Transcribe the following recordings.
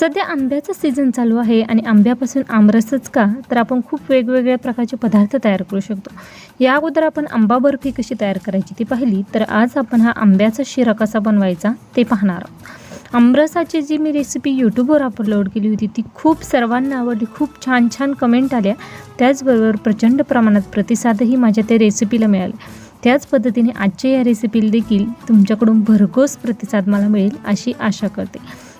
सध्या आंब्याचा सीझन चालू आहे आणि आंब्यापासून आमरसच का? तर आपण खूप वेगवेगळ्या प्रकारचे पदार्थ तयार करू शकतो. या अगोदर आपण आंबा बर्फी कशी तयार करायची ती पाहिली. तर आज आपण हा आंब्याचा शिरा कसा बनवायचा ते पाहणार आहोत. आमरसाची जी मी रेसिपी यूट्यूबवर अपलोड केली होती ती खूप सर्वांना आवडली. खूप छान छान कमेंट आल्या. त्याचबरोबर प्रचंड प्रमाणात प्रतिसादही माझ्या त्या रेसिपीला मिळाले. त्याच पद्धतीने आजच्या या रेसिपीला देखील तुमच्याकडून भरघोस प्रतिसाद मला मिळेल अशी आशा करते.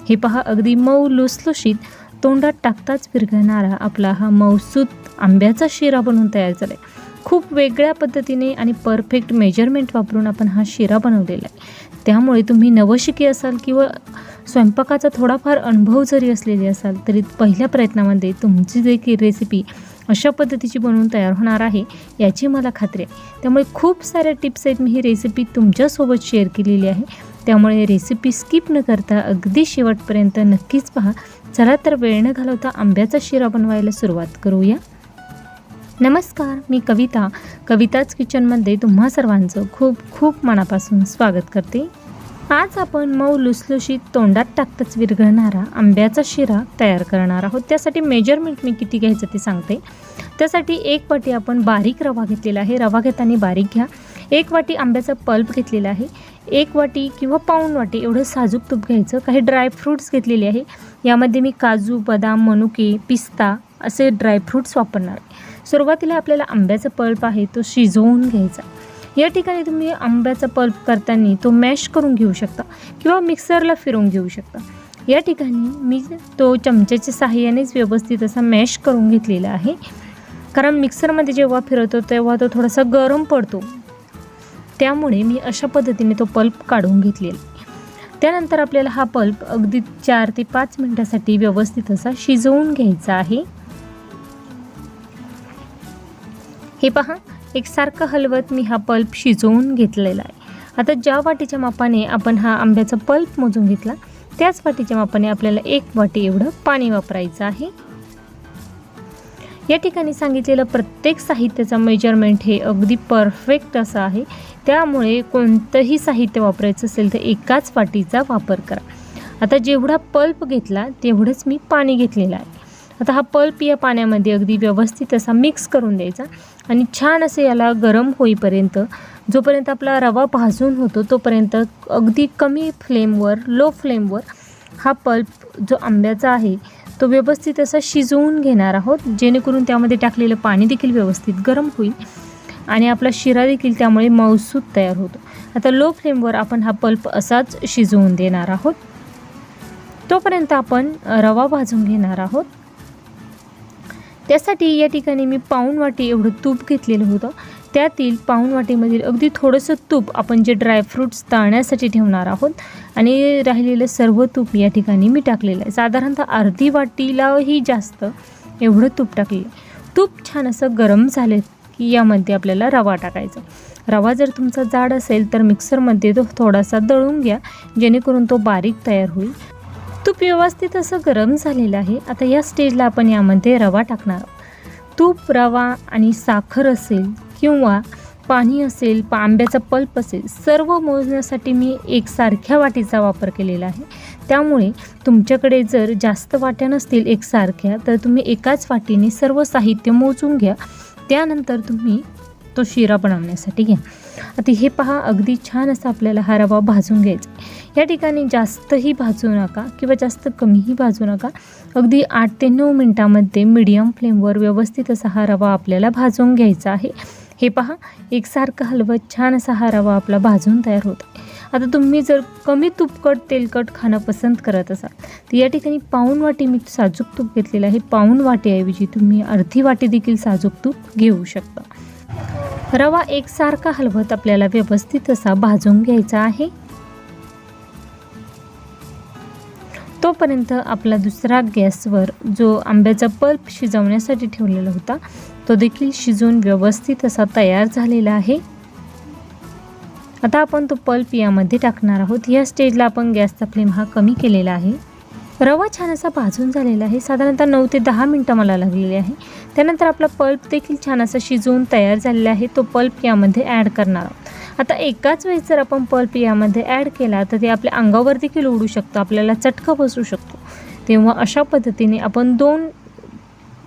हे पहा अगदी मऊ लुसलुशीत तोंडात टाकताच विरघळणारा आपला हा मऊसूत आंब्याचा शिरा बनवून तयार झाला आहे खूप वेगळ्या पद्धतीने आणि परफेक्ट मेजरमेंट वापरून आपण हा शिरा बनवलेला आहे. त्यामुळे तुम्ही नवशिकी असाल किंवा स्वयंपाकाचा थोडाफार अनुभव जरी असलेले असाल तरी पहिल्या प्रयत्नामध्ये तुमची देखील रेसिपी अशा पद्धतीची बनवून तयार होणार आहे याची मला खात्री आहे. त्यामुळे खूप साऱ्या टिप्स आहेत. मी ही रेसिपी तुमच्यासोबत शेअर केलेली आहे. त्यामुळे रेसिपी स्किप न करता अगदी शेवटपर्यंत नक्कीच पहा. चला तर वेळ न घालवता आंब्याचा शिरा बनवायला सुरुवात करूया. नमस्कार मी कविता. कविताच किचनमध्ये तुम्हा सर्वांचं खूप खूप मनापासून स्वागत करते. आज आपण मऊ लुसलुशीत तोंडात टाकताच विरघळणारा आंब्याचा शिरा तयार करणार आहोत. त्यासाठी मेजरमेंट मी किती घ्यायचं ते सांगते. त्यासाठी एक वाटी आपण बारीक रवा घेतलेला आहे. रवा घेताना बारीक घ्या. एक वाटी आंब्याचा पल्प घेतलेला आहे. एक वाटी किंवा पाऊण वाटी एवढं साजूक तूप घ्यायचं. काही ड्रायफ्रूट्स घेतलेले आहे. यामध्ये मी काजू बदाम मनुके पिस्ता असे ड्रायफ्रूट्स वापरणार आहे. सुरुवातीला आपल्याला आंब्याचा पल्प आहे तो शिजवून घ्यायचा. या ठिकाणी तुम्ही आंब्याचा पल्प करताना तो मॅश करून घेऊ शकता किंवा मिक्सरला फिरवून घेऊ शकता. या ठिकाणी मी तो चमच्याच्या सहाय्यानेच व्यवस्थित असा मॅश करून घेतलेला आहे. कारण मिक्सरमध्ये जेव्हा फिरवतो तेव्हा तो थोडासा गरम पडतो. त्यामुळे मी अशा पद्धतीने तो पल्प काढून घेतलेला त्यानंतर आपल्याला हा पल्प अगदी चार ते पाच मिनटासाठी व्यवस्थित असा शिजवून घ्यायचा आहे. हे पहा एकसारखं हलवत मी हा पल्प शिजवून घेतलेला आहे. आता ज्या वाटीच्या मापाने आपण हा आंब्याचा पल्प मोजून घेतला त्याच वाटीच्या मापाने आपल्याला एक वाटी एवढं पाणी वापरायचं आहे. या ठिकाणी सांगितलेलं प्रत्येक साहित्याचं मेजरमेंट हे अगदी परफेक्ट असं आहे. त्यामुळे कोणतंही साहित्य वापरायचं असेल तर एकाच वाटीचा वापर करा. आता जेवढा पल्प घेतला तेवढंच मी पाणी घेतलेलं आहे. आता हा पल्प या पाण्यामध्ये अगदी व्यवस्थित असा मिक्स करून द्यायचा आणि छान असं याला गरम होईपर्यंत जोपर्यंत आपला रवा भाजून होतो तोपर्यंत अगदी कमी फ्लेमवर लो फ्लेमवर हा पल्प जो आंब्याचा आहे तो व्यवस्थित असा शिजवून घेणार आहोत जेणेकरून त्यामध्ये टाकलेलं पाणी देखील व्यवस्थित गरम होईल आणि आपला शिरा देखील त्यामुळे मऊसूत तयार होतो. आता लो फ्लेमवर आपण हा पल्प असाच शिजवून देणार आहोत. तोपर्यंत आपण रवा भाजून घेणार आहोत. त्यासाठी या ठिकाणी मी पाऊण वाटी एवढं तूप घेतलेलं होतं. त्यातील पाऊणवाटीमधील अगदी थोडंसं तूप आपण जे ड्रायफ्रूट्स तळण्यासाठी ठेवणार आहोत आणि राहिलेलं सर्व तूप या ठिकाणी मी टाकलेलं आहे. साधारणतः अर्धी वाटीलाही जास्त एवढं तूप टाकलेलं आहे. तूप छान असं गरम झाले की यामध्ये आपल्याला रवा टाकायचा. रवा जर तुमचा जाड असेल तर मिक्सरमध्ये तो थोडासा दळून घ्या जेणेकरून तो बारीक तयार होईल. तूप व्यवस्थित असं गरम झालेलं आहे. आता या स्टेजला आपण यामध्ये रवा टाकणार आहोत. तूप रवा आणि साखर असेल किंवा पाणी असेल पा आंब्याचा पल्प असेल सर्व मोजण्यासाठी मी एकसारख्या वाटीचा वापर केलेला आहे. त्यामुळे तुमच्याकडे जर जास्त वाट्या नसतील एकसारख्या तर तुम्ही एकाच वाटीने सर्व साहित्य मोजून घ्या. त्यानंतर तुम्ही तो शिरा बनवण्यासाठी घ्या आता हे पहा अगदी छान असा आपल्याला हा रवा भाजून घ्यायचा या ठिकाणी जास्तही भाजू नका किंवा जास्त कमीही भाजू नका. अगदी आठ ते नऊ मिनटामध्ये मीडियम फ्लेमवर व्यवस्थित असा हा रवा आपल्याला भाजून घ्यायचा आहे. हे पहा एकसारखं हलवत छान असा हा रवा आपला भाजून तयार होतो आता तुम्ही जर कमी तुपकट तेलकट खाणं पसंत करत असाल तर या ठिकाणी पाऊण वाटी मी साजूक तूप घेतलेलं आहे. पाऊण वाटीऐवजी तुम्ही अर्धी वाटी देखील साजूक तूप घेऊ शकता. रवा एकसारखा हलवत आपल्याला व्यवस्थित असा भाजून घ्यायचा आहे. तोपर्यंत आपला दुसरा गॅसवर जो आंब्याचा पल्प शिजवण्यासाठी ठेवलेला होता तो देखील शिजून व्यवस्थित असा तयार झालेला आहे. आता आपण तो पल्प यामध्ये टाकणार आहोत. या स्टेजला आपण गॅसचा फ्लेम हा कमी केलेला आहे. रवा छान असा भाजून झालेला आहे. साधारणतः नऊ ते दहा मिनटं मला लागलेली आहे. त्यानंतर आपला पल्प देखील छान असा शिजवून तयार झालेला आहे. तो पल्प यामध्ये ॲड करणार आहोत. आता एकाच वेळेस जर आपण पल्प यामध्ये ॲड केला तर ते आपल्या अंगावर देखील उडू शकतो. आपल्याला चटका बसू शकतो. तेव्हा अशा पद्धतीने आपण दोन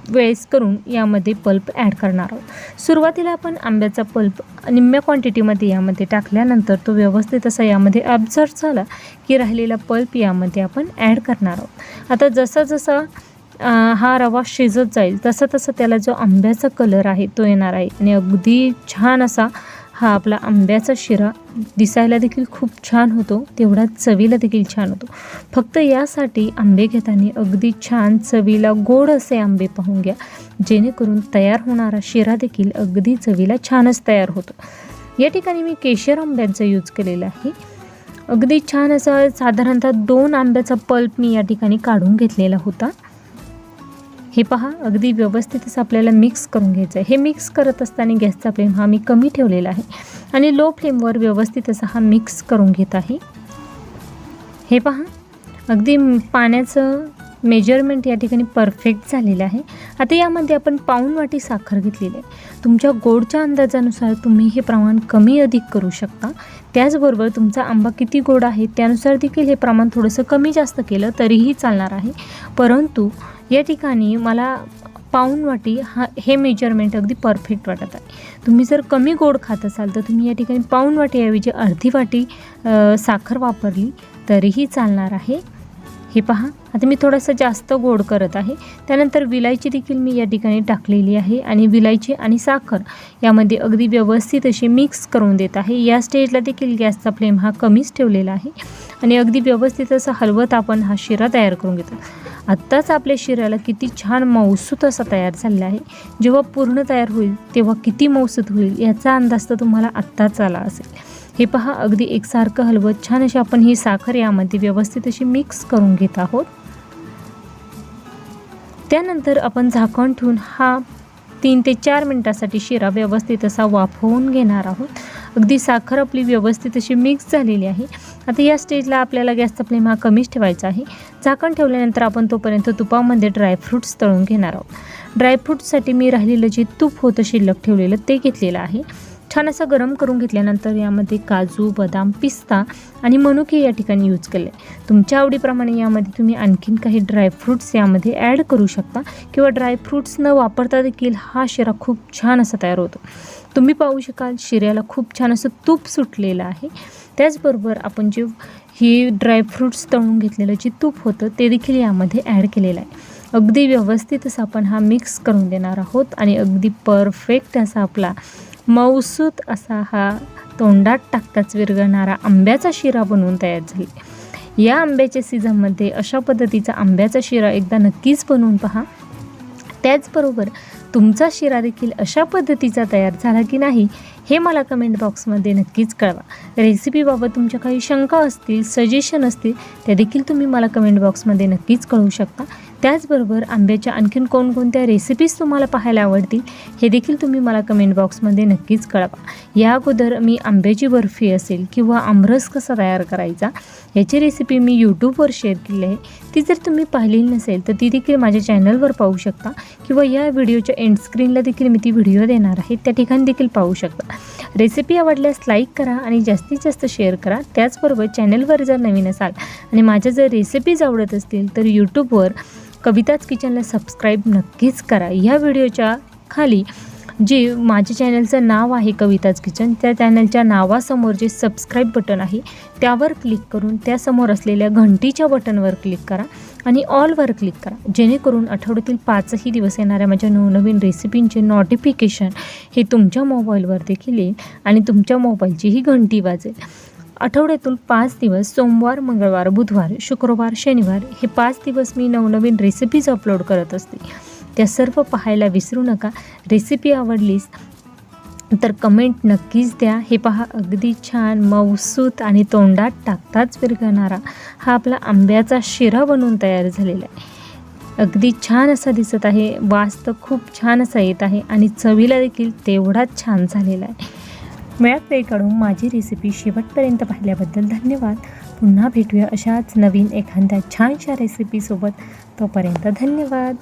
वेळेस करून यामध्ये पल्प ॲड करणार आहोत. सुरुवातीला आपण आंब्याचा पल्प निम्म्या क्वांटिटीमध्ये यामध्ये टाकल्यानंतर तो व्यवस्थित असा यामध्ये ॲब्झर्व झाला की राहिलेला पल्प यामध्ये आपण ॲड करणार आहोत. आता जसा जसा हा रवा शिजत जाईल तसं तसं त्याला जो आंब्याचा कलर आहे तो येणार आहे. आणि अगदी छान असा हा आपला आंब्याचा शिरा दिसायला देखील खूप छान होतो. तेवढाच चवीला देखील छान होतो. फक्त यासाठी आंबे घेताना अगदी छान चवीला गोड असे आंबे पाहून घ्या. जेणेकरून तयार होणारा शिरा देखील अगदी चवीला छानच तयार होतो. या ठिकाणी मी केशर आंब्यांचा यूज केलेला आहे. अगदी छान असं साधारणतः दोन आंब्याचा पल्प मी या ठिकाणी काढून घेतलेला होता. हे पहा अगदी व्यवस्थितच आपल्याला मिक्स करून घ्यायचं आहे. हे मिक्स करत असताना गॅसचा फ्लेम हा मी कमी ठेवलेला आहे. आणि लो फ्लेमवर व्यवस्थित असा हा मिक्स करून घेत आहे. हे पहा अगदी पाण्याचं मेजरमेंट या ठिकाणी परफेक्ट झालेलं आहे. आता यामध्ये आपण पाऊण वाटी साखर घेतलेली आहे. तुमच्या गोडच्या अंदाजानुसार तुम्ही हे प्रमाण कमी अधिक करू शकता. त्याचबरोबर तुमचा आंबा किती गोड आहे त्यानुसार देखील हे प्रमाण थोडंसं कमी जास्त केलं तरीही चालणार आहे. परंतु या ठिकाणी मला पाऊण वाटी हा हे मेजरमेंट अगदी परफेक्ट वाटत आहे. तुम्ही जर कमी गोड खात असाल तर तुम्ही या ठिकाणी पाऊण वाटीऐवजी अर्धी वाटी साखर वापरली तरीही चालणार आहे. हे पहा आता मी थोडंसं जास्त गोड करत आहे. त्यानंतर विलायची देखील मी या ठिकाणी टाकलेली आहे आणि विलायची आणि साखर यामध्ये अगदी व्यवस्थित अशी मिक्स करून देत आहे. या स्टेजला देखील गॅसचा फ्लेम हा कमीच ठेवलेला आहे आणि अगदी व्यवस्थित असं हलवत आपण हा शिरा तयार करून घेतो. आत्ताच आपल्या शिऱ्याला किती छान मौसूत असा तयार झालेला आहे. जेव्हा पूर्ण तयार होईल तेव्हा किती मौसूत होईल याचा अंदाज तर तुम्हाला आत्ताच आला असेल. हे पहा अगदी एकसारखं हलवत छान अशी आपण ही साखर यामध्ये व्यवस्थित अशी मिक्स करून घेत आहोत. त्यानंतर आपण झाकण ठेवून हा तीन ते चार मिनटासाठी शिरा व्यवस्थित असा वाफवून घेणार आहोत. अगदी साखर आपली व्यवस्थित अशी मिक्स झालेली आहे. आता या स्टेजला आपल्याला गॅसचा फ्लेम हा कमीच ठेवायचा आहे. झाकण ठेवल्यानंतर आपण तोपर्यंत तुपामध्ये ड्रायफ्रूट्स तळून घेणार आहोत. ड्रायफ्रूट्ससाठी मी राहिलेलं जे तूप होतं शिल्लक ठेवलेलं ते घेतलेलं आहे. छान असं गरम करून घेतल्यानंतर यामध्ये काजू बदाम पिस्ता आणि मनुके या ठिकाणी यूज केले तुमच्या आवडीप्रमाणे यामध्ये तुम्ही आणखीन काही ड्रायफ्रूट्स यामध्ये ॲड करू शकता किंवा ड्रायफ्रूट्स न वापरता देखील हा शिरा खूप छान असा तयार होतो. तुम्ही पाहू शकाल शिऱ्याला खूप छान असं तूप सुटलेलं आहे. त्याचबरोबर आपण जे ही ड्रायफ्रूट्स तळून घेतलेलं जे तूप होतं ते देखील यामध्ये ॲड केलेलं आहे. अगदी व्यवस्थित असं आपण हा मिक्स करून देणार आहोत आणि अगदी परफेक्ट असा आपला मऊसूत असा हा तोंडात टाकताच विरघळणारा आंब्याचा शिरा बनवून तयार झाले. या आंब्याच्या सीझनमध्ये अशा पद्धतीचा आंब्याचा शिरा एकदा नक्कीच बनवून पहा. त्याचबरोबर तुमचा शिरा देखील अशा पद्धतीचा तयार झाला की नाही हे मला कमेंट बॉक्समध्ये नक्कीच कळवा. रेसिपीबाबत तुमच्या काही शंका असतील सजेशन असतील त्या देखील तुम्ही मला कमेंट बॉक्समध्ये नक्कीच कळवू शकता. त्याचबरोबर आंब्याच्या आणखीन कोणकोणत्या रेसिपीज तुम्हाला पाहायला आवडतील हे देखील तुम्ही मला कमेंट बॉक्समध्ये नक्कीच कळवा. या अगोदर मी आंब्याची बर्फी असेल किंवा आमरस कसा तयार करायचा याची रेसिपी मी यूट्यूबवर शेअर केली आहे. ती जर तुम्ही पाहिलेली नसेल तर ती देखील माझ्या चॅनलवर पाहू शकता किंवा या व्हिडिओच्या एंड स्क्रीनला देखील मी ती व्हिडिओ देणार आहे. त्या ठिकाणी देखील पाहू शकता. रेसिपी आवडल्यास लाईक करा आणि जास्तीत जास्त शेअर करा. त्याचबरोबर चॅनलवर जर नवीन असाल आणि माझ्या जर रेसिपीज आवडत असतील तर यूट्यूबवर कविताच किचनला सबस्क्राईब नक्कीच करा. या व्हिडिओच्या खाली जे माझ्या चॅनलचं नाव आहे कविताज किचन त्या चॅनलच्या नावासमोर जे सबस्क्राईब बटन आहे त्यावर क्लिक करून त्यासमोर असलेल्या घंटीच्या बटनवर क्लिक करा आणि ऑलवर क्लिक करा. जेणेकरून आठवड्यातील पाचही दिवस येणाऱ्या माझ्या नवनवीन रेसिपींचे नोटिफिकेशन हे तुमच्या मोबाईलवर देखील येईल आणि तुमच्या मोबाईलचीही घंटी वाजेल. आठवड्यातून पाच दिवस सोमवार मंगळवार बुधवार शुक्रवार शनिवार हे पाच दिवस मी नवनवीन रेसिपीज अपलोड करत असते. त्या सर्व पाहायला विसरू नका. रेसिपी आवडलीस तर कमेंट नक्कीच द्या. हे पहा अगदी छान मऊसूत आणि तोंडात टाकताच विरघळणारा हा आपला आंब्याचा शिरा बनवून तयार झालेला आहे. अगदी छान असा दिसत आहे. वास तर खूप छान असा येत आहे आणि चवीला देखील तेवढाच छान झालेला आहे. वेळात वेळ माझी रेसिपी शेवटपर्यंत पाहिल्याबद्दल धन्यवाद. पुन्हा भेटूया अशाच नवीन एखाद्या छानशा रेसिपीसोबत तोपर्यंत धन्यवाद.